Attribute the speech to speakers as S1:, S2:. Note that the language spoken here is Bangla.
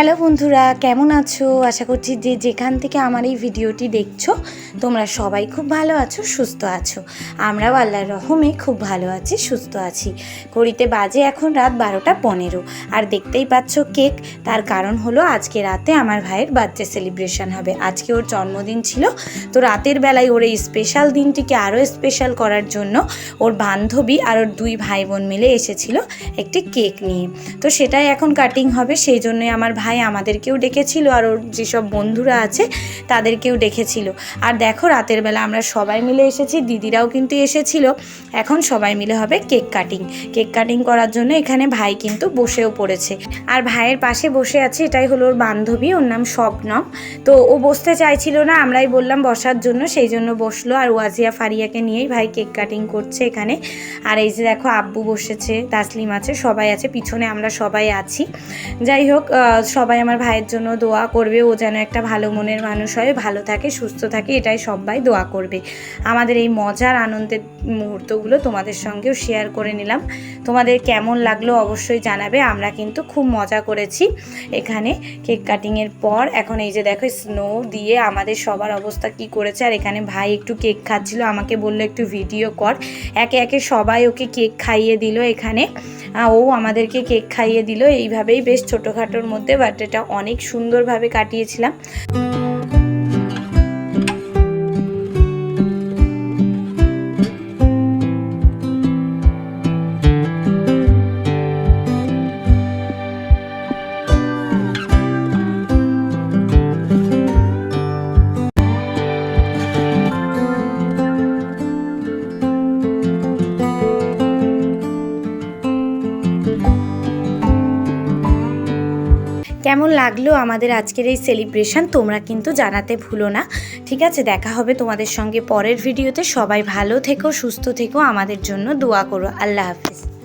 S1: হ্যালো বন্ধুরা, কেমন আছো? আশা করছি যে যেখান থেকে আমার এই ভিডিওটি দেখছ, তোমরা সবাই খুব ভালো আছো, সুস্থ আছো। আমরাও আল্লাহর রহমে খুব ভালো আছি, সুস্থ আছি। ঘড়িতে বাজে এখন রাত বারোটা পনেরো। আর দেখতেই পাচ্ছ কেক, তার কারণ হলো আজকে রাতে আমার ভাইয়ের বার্থডে সেলিব্রেশন হবে। আজকে ওর জন্মদিন ছিল, তো রাতের বেলায় ওর এই স্পেশাল দিনটিকে আরও স্পেশাল করার জন্য ওর বান্ধবী আর ওর দুই ভাই বোন মিলে এসেছিল একটি কেক নিয়ে। তো সেটাই এখন কাটিং হবে, সেই জন্যই আমার ভাই আমাদেরকেও ডেকেছিল আর ওর যেসব বন্ধুরা আছে তাদেরকেও ডেকেছিল। আর দেখো রাতের বেলা আমরা সবাই মিলে এসেছি, দিদিরাও কিন্তু এসেছিল। এখন সবাই মিলে হবে কেক কাটিং। কেক কাটিং করার জন্য এখানে ভাই কিন্তু বসেও পড়েছে। আর ভাইয়ের পাশে বসে আছে এটাই হলো ওর বান্ধবী, ওর নাম স্বপ্নম। তো ও বসতে চাইছিল না, আমরাই বললাম বসার জন্য, সেই জন্য বসল। আর ওয়াজিয়া ফারিয়াকে নিয়েই ভাই কেক কাটিং করছে এখানে। আর এই যে দেখো আব্বু বসেছে, তাসলিম আছে, সবাই আছে, পিছনে আমরা সবাই আছি। যাই হোক সবাই আমার ভাইয়ের জন্য দোয়া করবে। ও যেন একটা ভালো মনের মানুষ হয়, ভালো থাকে, সুস্থ থাকে, এটাই সবাই দোয়া করবে। আমাদের এই মজার, আনন্দের মুহূর্তগুলো তোমাদের সঙ্গেও শেয়ার করে নিলাম। তোমাদের কেমন লাগল অবশ্যই জানাবে। আমরা কিন্তু খুব মজা করেছি এখানে কেক কাটিংয়ের পর। এখন এই যে দেখো স্নো দিয়ে আমাদের সবার অবস্থা কি করেছে। আর এখানে ভাই একটু কেক খাচ্ছিল, আমাকে বলল একটু ভিডিও কর। একে একে সবাই ওকে কেক খাইয়ে দিল এখানে। ও আমাদেরকে কেক খাইয়ে দিল। এইভাবেই বেশ ছোটোখাটোর মধ্যে বার্থডেটা অনেক সুন্দরভাবে কাটিয়েছিলাম। কেমন লাগল আমাদের আজকের এই সেলিব্রেশন তোমরা কিন্তু জানাতে ভুলো না। ঠিক আছে, দেখা হবে তোমাদের সঙ্গে পরের ভিডিওতে সবাই ভালো থেকো, সুস্থ থেকো, আমাদের জন্য দোয়া করো। আল্লাহ হাফিজ।